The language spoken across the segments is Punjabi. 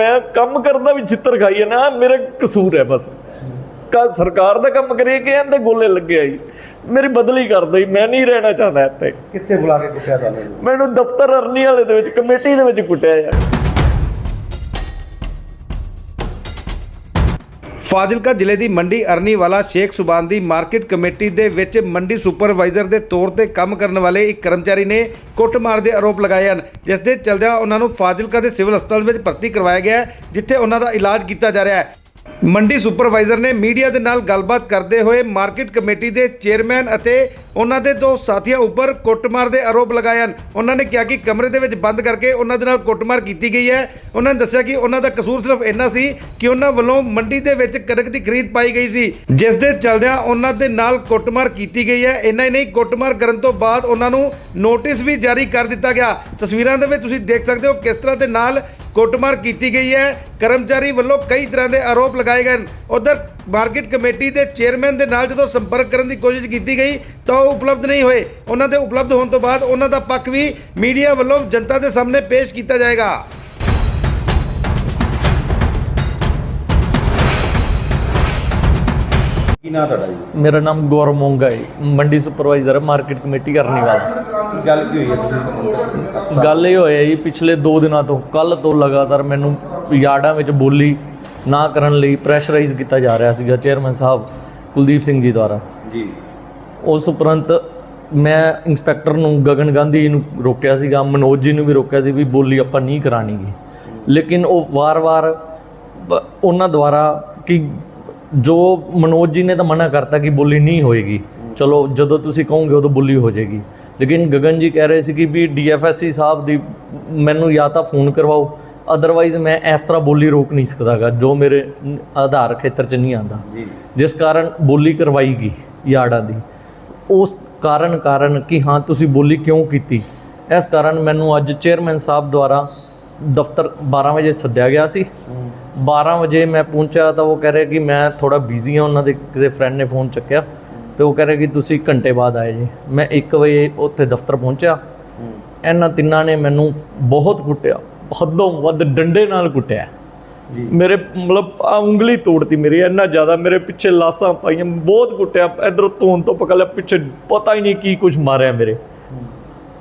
ਮੈਂ ਕੰਮ ਕਰਦਾ ਵੀ ਚਿੱਤਰ ਖਾਈ ਨਾ ਮੇਰਾ ਕਸੂਰ ਹੈ ਬਸ। ਕਾ ਸਰਕਾਰ ਦਾ ਕੰਮ ਕਰੀ ਕਿ ਇਹਦੇ ਗੋਲੇ ਲੱਗਿਆ ਜੀ। ਮੇਰੀ ਬਦਲੀ ਕਰ ਦਈ ਮੈਂ ਨਹੀਂ ਰਹਿਣਾ ਚਾਹੁੰਦਾ ਇੱਥੇ। ਕਿੱਥੇ ਬੁਲਾ ਕੇ ਕੁੱਟਿਆ ਤੁਹਾਨੂੰ? ਮੈਨੂੰ ਦਫ਼ਤਰ ਅਰਨੀ ਵਾਲੇ ਦੇ ਵਿੱਚ ਕਮੇਟੀ ਦੇ ਵਿੱਚ ਕੁੱਟਿਆ ਯਾਰ। ਫਾਜ਼ਿਲਕਾ ਜ਼ਿਲ੍ਹੇ ਦੀ ਮੰਡੀ ਅਰਨੀਵਾਲਾ ਸ਼ੇਖ ਸੁਬਾਨ ਦੀ ਮਾਰਕੀਟ ਕਮੇਟੀ ਦੇ ਵਿੱਚ ਮੰਡੀ ਸੁਪਰਵਾਈਜ਼ਰ ਦੇ ਤੌਰ ਤੇ ਕੰਮ ਕਰਨ ਵਾਲੇ ਇੱਕ ਕਰਮਚਾਰੀ ਨੇ ਕੁੱਟਮਾਰ ਦੇ ਆਰੋਪ ਲਗਾਏ ਹਨ, ਜਿਸ ਦੇ ਚਲਦਿਆਂ ਉਹਨਾਂ ਨੂੰ ਫਾਜ਼ਿਲਕਾ ਦੇ ਸਿਵਲ ਹਸਪਤਾਲ ਵਿੱਚ ਭਰਤੀ ਕਰਵਾਇਆ ਗਿਆ ਹੈ, ਜਿੱਥੇ ਉਹਨਾਂ ਦਾ ਇਲਾਜ ਕੀਤਾ ਜਾ ਰਿਹਾ ਹੈ। ਮੰਡੀ ਸੁਪਰਵਾਈਜ਼ਰ ਨੇ ਮੀਡੀਆ ਦੇ ਨਾਲ ਗੱਲਬਾਤ ਕਰਦੇ ਹੋਏ ਮਾਰਕੀਟ ਕਮੇਟੀ ਦੇ ਚੇਅਰਮੈਨ ਅਤੇ ਉਹਨਾਂ ਦੇ ਦੋ ਸਾਥੀਆਂ ਉੱਪਰ ਕੁੱਟਮਾਰ ਦੇ ਆਰੋਪ ਲਗਾਏ ਹਨ। ਉਹਨਾਂ ਨੇ ਕਿਹਾ ਕਿ ਕਮਰੇ ਦੇ ਵਿੱਚ ਬੰਦ ਕਰਕੇ ਉਹਨਾਂ ਦੇ ਨਾਲ ਕੁੱਟਮਾਰ ਕੀਤੀ ਗਈ ਹੈ। ਉਹਨਾਂ ਨੇ ਦੱਸਿਆ ਕਿ ਉਹਨਾਂ ਦਾ ਕਸੂਰ ਸਿਰਫ ਇੰਨਾ ਸੀ ਕਿ ਉਹਨਾਂ ਵੱਲੋਂ ਮੰਡੀ ਦੇ ਵਿੱਚ ਕਣਕ ਦੀ ਖਰੀਦ ਪਾਈ ਗਈ ਸੀ, ਜਿਸ ਦੇ ਚਲਦਿਆਂ ਉਹਨਾਂ ਦੇ ਨਾਲ ਕੁੱਟਮਾਰ ਕੀਤੀ ਗਈ ਹੈ। ਇੰਨਾ ਹੀ ਨਹੀਂ, ਕੁੱਟਮਾਰ ਕਰਨ ਤੋਂ ਬਾਅਦ ਉਹਨਾਂ ਨੂੰ ਨੋਟਿਸ ਵੀ ਜਾਰੀ ਕਰ ਦਿੱਤਾ ਗਿਆ। ਤਸਵੀਰਾਂ ਦੇ ਵਿੱਚ ਤੁਸੀਂ ਦੇਖ ਸਕਦੇ ਹੋ ਕਿਸ ਤਰ੍ਹਾਂ ਦੇ ਨਾਲ ਕੁੱਟਮਾਰ ਕੀਤੀ ਗਈ ਹੈ। ਕਰਮਚਾਰੀ ਵੱਲੋਂ ਕਈ ਤਰ੍ਹਾਂ ਦੇ ਆਰੋਪ ਲਗਾਏ ਗਏ ਹਨ। ਉਧਰ ਮਾਰਕੀਟ ਕਮੇਟੀ ਦੇ ਚੇਅਰਮੈਨ ਦੇ ਨਾਲ ਜਦੋਂ ਸੰਪਰਕ ਕਰਨ ਦੀ ਕੋਸ਼ਿਸ਼ ਕੀਤੀ ਗਈ ਤਾਂ ਉਹ ਉਪਲਬਧ ਨਹੀਂ ਹੋਏ। ਉਹਨਾਂ ਦੇ ਉਪਲਬਧ ਹੋਣ ਤੋਂ ਬਾਅਦ ਉਹਨਾਂ ਦਾ ਪੱਖ ਵੀ ਮੀਡੀਆ ਵੱਲੋਂ ਜਨਤਾ ਦੇ ਸਾਹਮਣੇ ਪੇਸ਼ ਕੀਤਾ ਜਾਏਗਾ। ਕੀ ਨਾਂ ਤੁਹਾਡਾ ਜੀ? ਮੇਰਾ ਨਾਮ ਗੌਰਵ ਮੋਂਗਾ ਹੈ। ਮੰਡੀ ਸੁਪਰਵਾਈਜ਼ਰ ਹੈ ਮਾਰਕੀਟ ਕਮੇਟੀ ਕਰਨੀ ਵਾਲਾ ਕੀ ਗੱਲ ਕੀ ਹੋਈ ਹੈ ਤੁਸੀਂ? ਗੱਲ ਇਹ ਹੋਇਆ ਜੀ ਪਿਛਲੇ 2 ਦਿਨਾਂ ਤੋਂ ਕੱਲ ਤੋਂ ਲਗਾਤਾਰ ਮੈਨੂੰ ਯਾਰਡਾਂ ਵਿੱਚ ਬੋਲੀ ਨਾ ਕਰਨ ਲਈ ਪ੍ਰੈਸ਼ਰਾਈਜ਼ ਕੀਤਾ ਜਾ ਰਿਹਾ ਸੀਗਾ ਚੇਅਰਮੈਨ ਸਾਹਿਬ ਕੁਲਦੀਪ ਸਿੰਘ ਜੀ ਦੁਆਰਾ। ਜੀ। ਉਸ ਉਪਰੰਤ ਮੈਂ ਇੰਸਪੈਕਟਰ ਨੂੰ ਗਗਨ ਗਾਂਧੀ ਨੂੰ ਰੋਕਿਆ ਸੀਗਾ ਮਨੋਜ ਜੀ ਨੂੰ ਵੀ ਰੋਕਿਆ ਸੀ ਵੀ ਬੋਲੀ ਆਪਾਂ ਨਹੀਂ ਕਰਾਣੀਗੀ ਲੇਕਿਨ ਉਹ ਵਾਰ-ਵਾਰ ਉਹਨਾਂ ਦੁਆਰਾ ਕਿ ਜੋ ਮਨੋਜ ਜੀ ਨੇ ਤਾਂ ਮਨਾ ਕਰਤਾ ਕਿ ਬੋਲੀ ਨਹੀਂ ਹੋਏਗੀ। ਚਲੋ ਜਦੋਂ ਤੁਸੀਂ ਕਹੋਗੇ ਉਦੋਂ ਬੋਲੀ ਹੋ ਜਾਏਗੀ। ਲੇਕਿਨ ਗਗਨ ਜੀ ਕਹਿ ਰਹੇ ਸੀ ਕਿ ਵੀ ਡੀਐਫਐਸਸੀ ਸਾਹਿਬ ਦੀ ਮੈਨੂੰ ਜਾਂ ਤਾਂ ਫੋਨ ਕਰਵਾਓ ਅਦਰਵਾਈਜ਼ ਮੈਂ ਇਸ ਤਰ੍ਹਾਂ ਬੋਲੀ ਰੋਕ ਨਹੀਂ ਸਕਦਾਗਾ ਜੋ ਮੇਰੇ ਆਧਾਰ ਖੇਤਰ 'ਚ ਨਹੀਂ ਆਂਦਾ। ਜਿਸ ਕਾਰਨ ਬੋਲੀ ਕਰਵਾਈ ਗਈ ਯਾਰਡਾਂ ਦੀ। ਉਸ ਕਾਰਨ ਕਾਰਨ ਕਿ ਹਾਂ ਤੁਸੀਂ ਬੋਲੀ ਕਿਉਂ ਕੀਤੀ? ਇਸ ਕਾਰਨ ਮੈਨੂੰ ਅੱਜ ਚੇਅਰਮੈਨ ਸਾਹਿਬ ਦੁਆਰਾ ਦਫ਼ਤਰ 12 ਵਜੇ ਸੱਦਿਆ ਗਿਆ ਸੀ। 12 ਵਜੇ ਮੈਂ ਪਹੁੰਚਿਆ ਤਾਂ ਉਹ ਕਹਿ ਰਿਹਾ ਕਿ ਮੈਂ ਥੋੜਾ ਬਿਜ਼ੀ ਹਾਂ ਉਹਨਾਂ ਦੇ ਕਿਸੇ ਫਰੈਂਡ ਨੇ ਫੋਨ ਚੱਕਿਆ। ਤੇ ਉਹ ਕਹਿ ਰਿਹਾ ਕਿ ਤੁਸੀਂ ਘੰਟੇ ਬਾਅਦ ਆਏ ਜੀ। ਮੈਂ 1 ਵਜੇ ਉੱਥੇ ਦਫ਼ਤਰ ਪਹੁੰਚਿਆ। ਇਹਨਾਂ ਤਿੰਨਾਂ ਨੇ ਮੈਨੂੰ ਬਹੁਤ ਕੁੱਟਿਆ। ਹੱਦੋਂ ਵੱਧ ਡੰਡੇ ਨਾਲ ਕੁੱਟਿਆ। ਮੇਰੇ ਮਤਲਬ ਆ ਉਂਗਲੀ ਤੋੜਤੀ ਮੇਰੀ ਇੰਨਾ ਜ਼ਿਆਦਾ ਮੇਰੇ ਪਿੱਛੇ ਲਾਸਾਂ ਪਾਈਆਂ ਬਹੁਤ ਕੁੱਟਿਆ ਇਧਰੋਂ ਧੋਣ ਤੋਂ ਪਕੜ ਲਿਆ ਪਿੱਛੇ ਪਤਾ ਹੀ ਨਹੀਂ ਕੀ ਕੁਝ ਮਾਰਿਆ ਮੇਰੇ।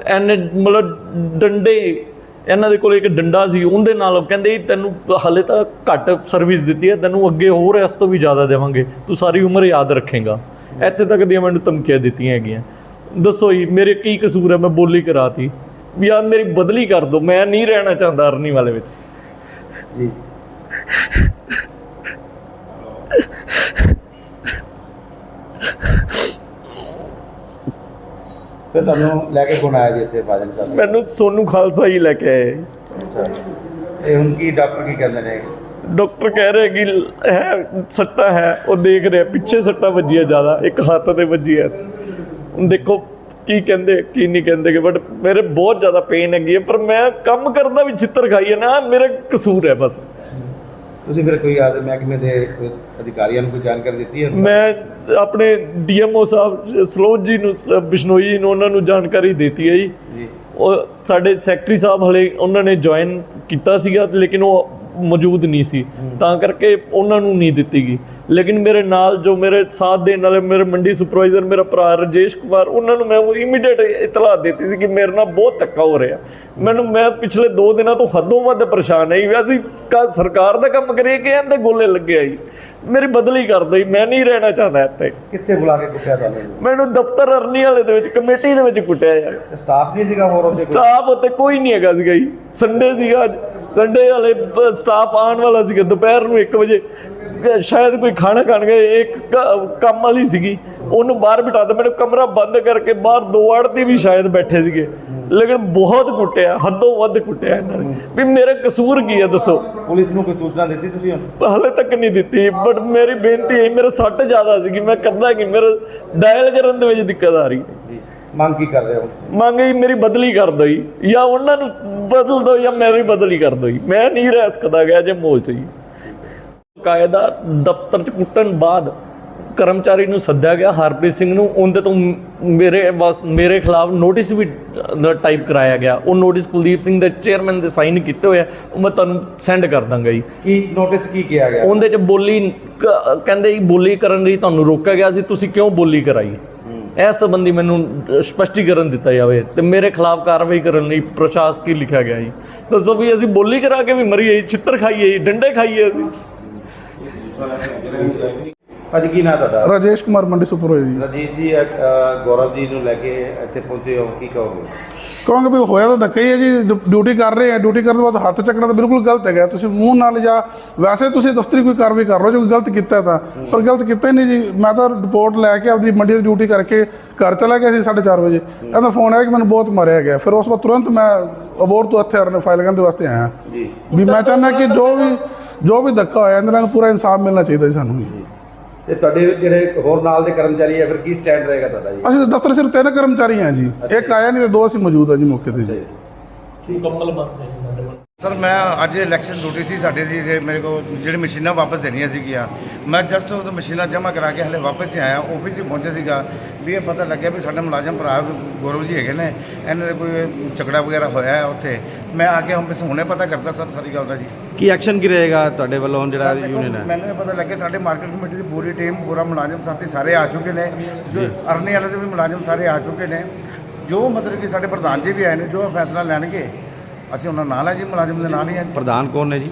ਐਨੇ ਮਤਲਬ ਡੰਡੇ ਇਹਨਾਂ ਦੇ ਕੋਲ ਇੱਕ ਡੰਡਾ ਸੀ ਉਹਦੇ ਨਾਲ ਕਹਿੰਦੇ "ਇਹ ਤੈਨੂੰ ਹਲੇ ਤਾਂ ਘੱਟ ਸਰਵਿਸ ਦਿੱਤੀ ਹੈ ਤੈਨੂੰ ਅੱਗੇ ਹੋਰ ਇਸ ਤੋਂ ਵੀ ਜ਼ਿਆਦਾ ਦੇਵਾਂਗੇ ਤੂੰ ਸਾਰੀ ਉਮਰ ਯਾਦ ਰੱਖੇਗਾ। ਇੱਥੇ ਤੱਕ ਦੀਆਂ ਮੈਨੂੰ ਧਮਕੀਆਂ ਦਿੱਤੀਆਂ ਹੈਗੀਆਂ। ਦੱਸੋ ਜੀ ਮੇਰੇ ਕੀ ਕਸੂਰ ਹੈ? ਮੈਂ ਬੋਲੀ ਕਰਾਤੀ। ਵੀ ਯਾਰ ਮੇਰੀ ਬਦਲੀ ਕਰ ਦਿਓ ਮੈਂ ਨਹੀਂ ਰਹਿਣਾ ਚਾਹੁੰਦਾ ਅਰਨੀ ਵਾਲੇ ਵਿੱਚ। ਜੀ। ਫਿਰ ਤੁਹਾਨੂੰ ਲੈ ਕੇ ਕੌਣ ਆਇਆ ਜੀ ਇੱਥੇ ਫਾਜ਼ਿਲਕਾ ਤੋਂ? ਮੈਨੂੰ ਸੋਨੂ ਖਾਲਸਾ ਹੀ ਲੈ ਕੇ ਆਏ। ਇਹ ਹੁਣ ਕੀ ਡਾਕਟਰ ਕੀ ਕਹਿੰਦੇ ਨੇ? ਡਾਕਟਰ ਕਹਿ ਰਹੇ ਕਿ ਹੈ ਸੱਟਾ ਹੈ ਉਹ ਦੇਖ ਰਿਹਾ ਪਿੱਛੇ ਸੱਟਾ ਵੱਜੀ ਹੈ ਜ਼ਿਆਦਾ ਇੱਕ ਹੱਥ ਤੇ ਵੱਜੀ ਹੈ। ਹੁਣ ਦੇਖੋ ਕੀ ਕਹਿੰਦੇ ਕੀ ਨਹੀਂ ਕਹਿੰਦੇ ਕਿ ਬਟ ਮੇਰੇ ਬਹੁਤ ਜ਼ਿਆਦਾ ਪੇਨ ਹੈਗੀ ਹੈ ਪਰ ਮੈਂ ਕੰਮ ਕਰਦਾ ਵੀ ਚਿੱਤਰ ਖਾਈ ਹੈ ਨਾ ਮੇਰਾ ਕਸੂਰ ਹੈ ਬਸ। ਤੁਸੀਂ ਫਿਰ ਕੋਈ ਆਦੇ ਮਹਿਕਮੇ ਦੇ ਅਧਿਕਾਰੀਆਂ ਨੂੰ ਕੋਈ ਜਾਣਕਾਰੀ ਦਿੱਤੀ ਹੈ? ਮੈਂ ਆਪਣੇ ਡੀਐਮਓ ਸਾਹਿਬ ਸਲੋਜ ਜੀ ਨੂੰ ਬਿਸ਼ਨੋਈ ਨੂੰ ਉਹਨਾਂ ਨੂੰ ਜਾਣਕਾਰੀ ਦਿੱਤੀ ਹੈ ਜੀ। ਉਹ ਸਾਡੇ ਸੈਕਟਰੀ ਸਾਹਿਬ ਹਲੇ ਉਹਨਾਂ ਨੇ ਜੁਆਇਨ ਕੀਤਾ ਸੀਗਾ ਲੇਕਿਨ ਉਹ ਮੌਜੂਦ ਨਹੀਂ ਸੀ। ਤਾਂ ਕਰਕੇ ਉਹਨਾਂ ਨੂੰ ਨਹੀਂ ਦਿੱਤੀ ਗਈ। ਲੇਕਿਨ ਮੇਰੇ ਨਾਲ ਜੋ ਮੇਰੇ ਸਾਥ ਦੇਣ ਵਾਲੇ ਮੇਰੇ ਮੰਡੀ ਸੁਪਰਵਾਈਜ਼ਰ ਮੇਰਾ ਭਰਾ ਰਜੇਸ਼ ਕੁਮਾਰ ਉਹਨਾਂ ਨੂੰ ਮੈਂ ਉਹ ਇਮੀਡੀਏਟ ਇਤਲਾਹ ਦਿੱਤੀ ਸੀ ਕਿ ਮੇਰੇ ਨਾਲ ਬਹੁਤ ਧੱਕਾ ਹੋ ਰਿਹਾ। ਮੈਨੂੰ ਮੈਂ ਪਿਛਲੇ 2 ਦਿਨਾਂ ਤੋਂ ਹੱਦੋਂ ਵੱਧ ਪਰੇਸ਼ਾਨ ਹੈ ਵੀ ਅਸੀਂ ਸਰਕਾਰ ਦਾ ਕੰਮ ਕਰੀਏ ਕਿ ਇਹਦੇ ਗੋਲੇ ਲੱਗੇ ਆ ਜੀ। ਮੇਰੀ ਬਦਲੀ ਕਰ ਦਈ ਮੈਂ ਨਹੀਂ ਰਹਿਣਾ ਚਾਹੁੰਦਾ ਇੱਥੇ। ਕਿੱਥੇ ਬੁਲਾ ਕੇ ਕੁੱਟਿਆ ਤੁਹਾਨੂੰ ਮੈਨੂੰ ਦਫ਼ਤਰ ਅਰਨੀ ਵਾਲੇ ਦੇ ਵਿੱਚ ਕਮੇਟੀ ਦੇ ਵਿੱਚ ਕੁੱਟਿਆ ਯਾਰ ਸਟਾਫ ਨਹੀਂ ਸੀਗਾ ਹੋਰ ਉੱਥੇ ਕੋਈ? ਸਟਾਫ ਉੱਤੇ ਕੋਈ ਨਹੀਂ ਹੈਗਾ ਸੀਗਾ ਜੀ। ਸੰਡੇ ਸੀਗਾ ਅੱਜ। ਸੰਡੇ ਵਾਲੇ ਸਟਾਫ ਆਉਣ ਵਾਲਾ ਸੀਗਾ ਦੁਪਹਿਰ ਨੂੰ 1 ਵਜੇ। ਸ਼ਾਇਦ ਕੋਈ ਖਾਣਾ ਖਾਣ ਗਏ ਇੱਕ ਕੰਮ ਵਾਲੀ ਸੀਗੀ। ਉਹਨੂੰ ਬਾਹਰ ਬਿਠਾ ਦਿੱਤਾ। ਮੈਨੂੰ ਕਮਰਾ ਬੰਦ ਕਰਕੇ ਬਾਹਰ ਦੋ ਆੜਤੀ ਵੀ ਸ਼ਾਇਦ ਬੈਠੇ ਸੀਗੇ। ਲੇਕਿਨ ਬਹੁਤ ਕੁੱਟਿਆ ਹੱਦੋਂ ਵੱਧ ਕੁੱਟਿਆ ਇਹਨਾਂ ਨੇ। ਵੀ ਮੇਰੇ ਕਸੂਰ ਕੀ ਹੈ ਦੱਸੋ? ਪੁਲਿਸ ਨੂੰ ਕੋਈ ਸੂਚਨਾ ਦਿੱਤੀ ਤੁਸੀਂ ਹਾਲੇ ਤੱਕ ਨਹੀਂ ਦਿੱਤੀ ਬਟ ਮੇਰੀ ਬੇਨਤੀ ਹੈ ਮੇਰੇ ਸੱਟ ਜ਼ਿਆਦਾ ਸੀਗੀ। ਮੈਂ ਕਰਦਾ ਕਿ ਮੇਰੇ ਡਾਇਲ ਕਰਨ ਦੇ ਵਿੱਚ ਦਿੱਕਤ ਆ ਰਹੀ ਹੈ। ਮੰਗ ਕੀ ਕਰ ਰਹੇ ਹੋ? ਮੰਗ ਜੀ ਮੇਰੀ ਬਦਲੀ ਕਰ ਦੋ ਜੀ। ਜਾਂ ਉਹਨਾਂ ਨੂੰ ਬਦਲ ਦੋ ਜਾਂ ਮੇਰੀ ਬਦਲੀ ਕਰ ਦੋ ਜੀ। ਮੈਂ ਨਹੀਂ ਰਹਿ ਸਕਦਾ ਗਿਆ ਜੇ ਮੋਲ ਚ ਜੀ। ਕਾਇਦਾ ਦਫ਼ਤਰ ਚ ਕੁੱਟਣ ਬਾਅਦ ਕਰਮਚਾਰੀ ਨੂੰ ਸੱਦਿਆ ਗਿਆ ਹਰਪ੍ਰੀਤ ਸਿੰਘ ਨੂੰ। ਉਹਦੇ ਤੋਂ ਮੇਰੇ ਮੇਰੇ ਖਿਲਾਫ ਨੋਟਿਸ ਵੀ ਟਾਈਪ ਕਰਾਇਆ ਗਿਆ। ਉਹ ਨੋਟਿਸ ਕੁਲਦੀਪ ਸਿੰਘ ਦੇ ਚੇਅਰਮੈਨ ਦੇ ਸਾਈਨ ਕੀਤੇ ਹੋਏ ਆ। ਉਹ ਮੈਂ ਤੁਹਾਨੂੰ ਸੈਂਡ ਕਰ ਦਾਂਗਾ ਜੀ। ਕੀ ਨੋਟਿਸ ਕੀ ਕਿਹਾ ਗਿਆ? ਉਹਦੇ ਚ ਬੋਲੀ ਕਹਿੰਦੇ ਜੀ ਬੋਲੀ ਕਰਨ ਲਈ ਤੁਹਾਨੂੰ ਰੋਕਿਆ ਗਿਆ ਸੀ। ਤੁਸੀਂ ਕਿਉਂ ਬੋਲੀ ਕਰਾਈ? ਇਸ ਸੰਬੰਧੀ ਮੈਨੂੰ ਅ, ਸਪਸ਼ਟੀਕਰਨ ਦਿੱਤਾ ਜਾਵੇ ਤੇ ਮੇਰੇ ਖਿਲਾਫ ਕਾਰਵਾਈ ਕਰਨ ਲਈ ਪ੍ਰਸ਼ਾਸਕੀ ਲਿਖਿਆ ਗਿਆ ਜੀ? ਦੱਸੋ ਵੀ ਅਸੀਂ ਬੋਲੀ ਕਰਾ ਕੇ ਵੀ ਮਰੀਏ ਜੀ, ਛਿੱਤਰ ਖਾਈਏ ਜੀ, ਡੰਡੇ ਖਾਈਏ ਅਸੀਂ। ਅੱਜ ਕੀ ਨਾਂ ਤੁਹਾਡਾ? ਰਾਜੇਸ਼ ਕੁਮਾਰ ਮੰਡੀ ਸੁਪਰਵਾਈਜ਼ਰ ਜੀ। ਰਜੀਤ ਜੀ ਅ, ਗੌਰਵ ਜੀ ਨੂੰ ਲੈ ਕੇ ਇੱਥੇ ਪਹੁੰਚੇ ਹੋ ਕੀ ਕਹੋਗੇ? ਕਹਾਂਗੇ ਵੀ ਹੋਇਆ ਤਾਂ ਧੱਕਾ ਹੀ ਹੈ ਜੀ ਡਿਊਟੀ ਕਰ ਰਹੇ ਆ ਡਿਊਟੀ ਕਰਨ ਤੋਂ ਬਾਅਦ ਹੱਥ ਚੱਕਣਾ ਤਾਂ ਬਿਲਕੁਲ ਗਲਤ ਹੈਗਾ। ਤੁਸੀਂ ਮੂੰਹ ਨਾਲ ਜਾਂ ਵੈਸੇ ਤੁਸੀਂ ਦਫ਼ਤਰੀ ਕੋਈ ਕਾਰਵਾਈ ਕਰ ਲਓ ਜੋ ਕੋਈ ਗਲਤ ਕੀਤਾ ਹੈ ਤਾਂ। ਪਰ ਗਲਤ ਕੀਤਾ ਹੀ ਨਹੀਂ ਜੀ। ਮੈਂ ਤਾਂ ਰਿਪੋਰਟ ਲੈ ਕੇ ਆਪਦੀ ਮੰਡੀ ਦੀ ਡਿਊਟੀ ਕਰਕੇ ਘਰ ਚਲਾ ਗਿਆ ਸੀ 4:30 ਵਜੇ। ਇਹਦਾ ਫੋਨ ਆਇਆ ਕਿ ਮੈਨੂੰ ਬਹੁਤ ਮਾਰਿਆ ਗਿਆ। ਫਿਰ ਉਸ ਤੋਂ ਬਾਅਦ ਤੁਰੰਤ ਮੈਂ ਅਬੋਰ ਤੋਂ ਇੱਥੇ ਅਰਨ ਫਾਈਲ ਕਰਨ ਦੇ ਵਾਸਤੇ ਆਇਆ। ਜੀ। ਵੀ ਮੈਂ ਚਾਹੁੰਦਾ ਕਿ ਜੋ ਵੀ ਜੋ ਵੀ ਧੱਕਾ ਹੋਇਆ ਇਹਨਾਂ ਨੂੰ ਪੂਰਾ ਇਨਸਾਫ ਮਿਲਣਾ ਚਾਹੀਦਾ ਜੀ ਸਾਨੂੰ ਜੀ। ਤੇ ਤੁਹਾਡੇ ਜਿਹੜੇ ਹੋਰ ਨਾਲ ਦੇ ਕਰਮਚਾਰੀ ਹੈ ਫਿਰ ਕੀ ਸਟੈਂਡ ਰਹੇਗਾ ਤੁਹਾਡਾ ਜੀ? ਅਸੀਂ ਦਫ਼ਤਰ ਸਿਰ ਤਿੰਨ ਕਰਮਚਾਰੀ ਹਾਂ ਜੀ। ਇੱਕ ਆਇਆ ਨਹੀਂ ਤੇ ਦੋ ਅਸੀਂ ਮੌਜੂਦ ਹਾਂ ਜੀ ਮੌਕੇ ਤੇ ਜੀ। ਮੁਕੰਮਲ ਬੰਦ ਹੈ ਸਰ ਮੈਂ ਅੱਜ ਇਲੈਕਸ਼ਨ ਡਿਊਟੀ ਸੀ ਸਾਡੇ ਦੀ ਤੇ ਮੇਰੇ ਕੋਲ ਜਿਹੜੀ ਮਸ਼ੀਨਾਂ ਵਾਪਸ ਦੇਣੀਆਂ ਸੀਗੀਆਂ ਮੈਂ ਜਸਟ ਉਹ ਮਸ਼ੀਨਾਂ ਜਮ੍ਹਾਂ ਕਰਾ ਕੇ ਹਲੇ ਵਾਪਸ ਹੀ ਆਇਆ ਆਫਿਸ ਹੀ ਪਹੁੰਚਿਆ ਸੀਗਾ ਵੀ ਇਹ ਪਤਾ ਲੱਗਿਆ ਵੀ ਸਾਡੇ ਮੁਲਾਜ਼ਮ ਭਰਾ ਗੌਰਵ ਜੀ ਹੈਗੇ ਨੇ ਇਹਨਾਂ ਦੇ ਕੋਈ ਝਗੜਾ ਵਗੈਰਾ ਹੋਇਆ ਹੈ ਉੱਥੇ। ਮੈਂ ਆ ਕੇ ਹੁਣ ਹੁਣੇ ਪਤਾ ਕਰਦਾ ਸਰ ਸਾਰੀ ਗੱਲ ਦਾ ਜੀ। ਕੀ ਐਕਸ਼ਨ ਕੀ ਰਹੇਗਾ ਤੁਹਾਡੇ ਵੱਲੋਂ ਜਿਹੜਾ ਯੂਨੀਅਨ ਹੈ? ਮੈਨੂੰ ਇਹ ਪਤਾ ਲੱਗਿਆ ਸਾਡੇ ਮਾਰਕੀਟ ਕਮੇਟੀ ਦੀ ਪੂਰੀ ਟੀਮ ਪੂਰਾ ਮੁਲਾਜ਼ਮ ਸਾਥੀ ਸਾਰੇ ਆ ਚੁੱਕੇ ਨੇ ਜੋ। ਅਰਨੀ ਵਾਲੇ ਦੇ ਵੀ ਮੁਲਾਜ਼ਮ ਸਾਰੇ ਆ ਚੁੱਕੇ ਨੇ। ਜੋ ਮਤਲਬ ਕਿ ਸਾਡੇ ਪ੍ਰਧਾਨ ਜੀ ਵੀ ਆਏ ਨੇ ਜੋ ਫੈਸਲਾ ਲੈਣਗੇ ਅਸੀਂ ਉਹਨਾਂ ਨਾਲ ਹੈ ਜੀ ਮੁਲਾਜ਼ਮ ਦੇ ਨਾਲ ਹੀ ਹੈ ਜੀ। ਪ੍ਰਧਾਨ ਕੌਣ ਨੇ ਜੀ?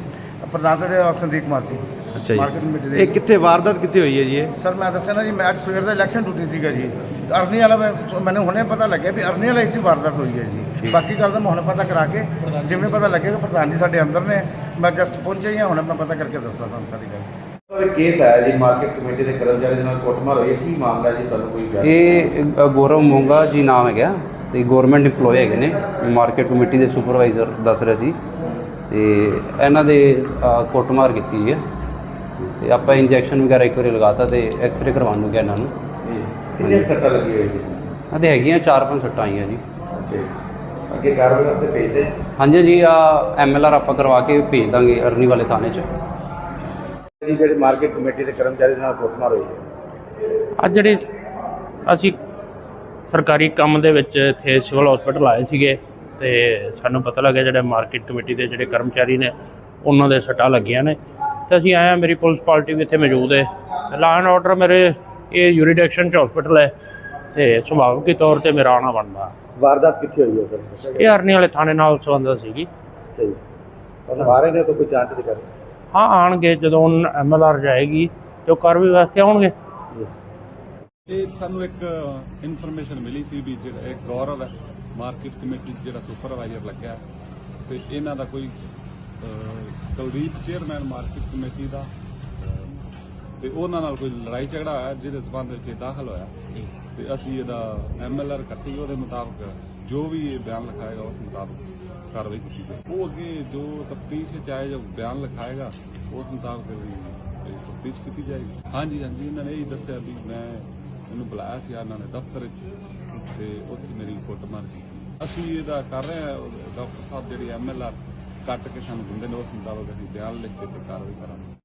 ਪ੍ਰਧਾਨ ਸਾਡੇ ਸੰਦੀਪ ਕੁਮਾਰ ਜੀ। ਅੱਛਾ ਜੀ। ਮਾਰਕੀਟ ਕਮੇਟੀ ਦੇ ਇਹ ਕਿੱਥੇ ਵਾਰਦਾਤ ਕਿੱਥੇ ਹੋਈ ਹੈ ਜੀ ਇਹ? ਸਰ ਮੈਂ ਦੱਸਿਆ ਨਾ ਜੀ ਮੈਂ ਅੱਜ ਸਵੇਰ ਦਾ ਇਲੈਕਸ਼ਨ ਡਿਊਟੀ ਸੀਗਾ ਜੀ। ਅਰਨੀ ਵਾਲਾ ਮੈਂ- ਮੈਨੂੰ ਹੁਣੇ ਪਤਾ ਲੱਗਿਆ ਵੀ ਅਰਨੀ ਵਾਲਾ ਇਸ ਦੀ ਵਾਰਦਾਤ ਹੋਈ ਹੈ ਜੀ। ਬਾਕੀ ਗੱਲ ਤਾਂ ਮੈਂ ਹੁਣੇ ਪਤਾ ਕਰਾ ਕੇ ਜਿਵੇਂ ਪਤਾ ਲੱਗੇਗਾ ਪ੍ਰਧਾਨ ਜੀ ਸਾਡੇ ਅੰਦਰ ਨੇ। ਮੈਂ ਜਸਟ ਪਹੁੰਚਿਆ ਹੀ ਹਾਂ ਹੁਣੇ ਮੈਂ ਪਤਾ ਕਰਕੇ ਦੱਸਦਾ ਤੁਹਾਨੂੰ ਸਾਰੀ ਗੱਲ। ਕੇਸ ਆਇਆ ਜੀ ਮਾਰਕੀਟ ਕਮੇਟੀ ਦੇ ਕਰਮਚਾਰੀ ਦੇ ਨਾਲ ਕੁੱਟਮਾਰ ਹੋਈ ਹੈ। ਕੀ ਮਾਮਲਾ ਜੀ? ਤੁਹਾਨੂੰ ਕੋਈ ਜਾਣ ਇਹ ਅ, ਗੌਰਵ ਮੋਂਗਾ ਜੀ ਨਾਮ ਹੈਗਾ। ਤੇ ਗਵਰਨਮੈਂਟ EMPLOYE ਹੈਗੇ ਨੇ। ਮਾਰਕੀਟ ਕਮੇਟੀ ਦੇ ਸੁਪਰਵਾਈਜ਼ਰ ਦੱਸ ਰਹੇ ਸੀ। ਤੇ ਇਹਨਾਂ ਦੇ ਕੁੱਟਮਾਰ ਕੀਤੀ ਹੈ। ਤੇ ਆਪਾਂ ਇੰਜੈਕਸ਼ਨ ਵਗੈਰਾ ਇੱਕ ਵਾਰੀ ਲਗਾਤਾ ਤੇ ਐਕਸ-ਰੇ ਕਰਵਾਉਣ ਨੂੰ ਗਿਆ ਇਹਨਾਂ ਨੂੰ। ਕਿੰਨੇ ਸੱਟਾਂ ਲੱਗੀ ਹੋਈ ਜੀ? ਇਹਨਾਂ ਦੇ ਹੈਗੀਆਂ ਚਾਰ ਪੰਜ ਸੱਟਾਂ ਆਈਆਂ ਜੀ। ਅੱਗੇ ਕਾਰਵਾਈ ਵਾਸਤੇ ਭੇਜਦੇ? ਹਾਂਜੀ ਜੀ ਆ ਐਮਐਲਆਰ ਆਪਾਂ ਕਰਵਾ ਕੇ ਭੇਜ ਦਾਂਗੇ ਅਰਨੀ ਵਾਲੇ ਥਾਣੇ 'ਚ। ਜਿਹੜੇ ਮਾਰਕੀਟ ਕਮੇਟੀ ਦੇ ਕਰਮਚਾਰੀ ਨਾਲ ਕੁੱਟਮਾਰ ਹੋਈ ਹੈ? ਅੱਜ ਜਿਹੜੇ ਅਸੀਂ ਸਰਕਾਰੀ ਕੰਮ ਦੇ ਵਿੱਚ ਇੱਥੇ ਸਿਵਲ ਹਸਪੀਟਲ ਆਏ ਸੀਗੇ ਤੇ ਸਾਨੂੰ ਪਤਾ ਲੱਗਿਆ ਜਿਹੜੇ ਮਾਰਕੀਟ ਕਮੇਟੀ ਦੇ ਜਿਹੜੇ ਕਰਮਚਾਰੀ ਨੇ ਉਹਨਾਂ ਦੇ ਸੱਟਾਂ ਲੱਗੀਆਂ ਨੇ। ਤੇ ਅਸੀਂ ਆਏ ਹਾਂ ਮੇਰੀ ਪੁਲਿਸ ਪਾਰਟੀ ਵੀ ਇੱਥੇ ਮੌਜੂਦ ਹੈ। ਲਾਅ ਐਂਡ ਆਰਡਰ ਮੇਰੇ ਇਹ ਯੂਰੀਡਿਕਸ਼ਨ ਚ ਹਸਪੀਟਲ ਹੈ ਤੇ ਸੁਭਾਵਿਕ ਤੌਰ ਤੇ ਮੇਰਾ ਆਉਣਾ ਬਣਦਾ। ਵਾਰਦਾਤ ਕਿੱਥੇ ਹੋਈ ਹੈ ਸਰ? ਇਹ ਅਰਨੀ ਵਾਲੇ ਥਾਣੇ ਨਾਲ ਸੰਬੰਧਿਤ ਸੀਗੀ। ਜੀ ਰਹੇ ਨੇ ਤਾਂ ਕੋਈ ਜਾਂਚ ਨਹੀਂ ਕਰ ਹਾਂ ਆਣਗੇ ਜਦੋਂ ਐਮਐਲਆਰ ਜਾਏਗੀ ਤੇ ਉਹ ਕਾਰਵਾਈ ਵਾਸਤੇ ਆਉਣਗੇ। ਇਹ ਸਾਨੂੰ ਇੱਕ ਇਨਫੋਰਮੇਸ਼ਨ ਮਿਲੀ ਸੀ ਵੀ ਜਿਹੜਾ ਇੱਕ ਗੌਰਵ ਹੈ ਮਾਰਕੀਟ ਕਮੇਟੀ ਜਿਹੜਾ ਸੁਪਰਵਾਈਜ਼ਰ ਲੱਗਾ ਹੈ, ਤੇ ਇਹਨਾਂ ਦਾ ਕੋਈ ਕੁਲਦੀਪ ਚੇਅਰਮੈਨ ਮਾਰਕੀਟ ਕਮੇਟੀ ਦਾ ਤੇ ਉਹਨਾਂ ਨਾਲ ਕੋਈ ਲੜਾਈ ਝਗੜਾ ਹੋਇਆ ਜਿਹਦੇ ਸਬੰਧ ਵਿੱਚ ਇਹ ਦਾਖਲ ਹੋਇਆ। ਤੇ ਅਸੀਂ ਇਹਦਾ ਐਮਐਲਆਰ ਕੱਟੀ ਉਹਦੇ ਮੁਤਾਬਕ ਜੋ ਵੀ ਇਹ ਬਿਆਨ ਲਿਖਾਏਗਾ ਉਸ ਮੁਤਾਬਕ ਕਾਰਵਾਈ ਕੀਤੀ ਜਾਏ ਉਹ ਅੱਗੇ ਜੋ ਤਫਤੀਸ਼ ਆਏ ਜੋ ਬਿਆਨ ਲਿਖਾਏਗਾ ਉਸ ਮੁਤਾਬਕ ਵੀ ਤਫਤੀਸ਼ ਕੀਤੀ ਜਾਏਗੀ। ਹਾਂਜੀ ਹਾਂਜੀ ਇਹਨਾਂ ਨੇ ਇਹ ਦੱਸਿਆ ਵੀ ਮੈਂ ਮੈਨੂੰ ਬੁਲਾਇਆ ਸੀ ਇਹਨਾਂ ਨੇ ਦਫ਼ਤਰ ਵਿੱਚ ਤੇ ਉੱਥੇ ਮੇਰੀ ਕੁੱਟਮਾਰ ਕੀਤੀ। ਅਸੀਂ ਇਹਦਾ ਕਰ ਰਹੇ ਹਾਂ ਡਾਕਟਰ ਸਾਹਿਬ ਜਿਹੜੀ ਐਮਐਲਆਰ ਕੱਟ ਕੇ ਸਾਨੂੰ ਦਿੰਦੇ ਨੇ, ਉਸ ਮੁਤਾਬਕ ਅਸੀਂ ਬਿਆਨ ਲਿਖ ਕੇ ਤੇ ਕਾਰਵਾਈ ਕਰਾਂਗੇ।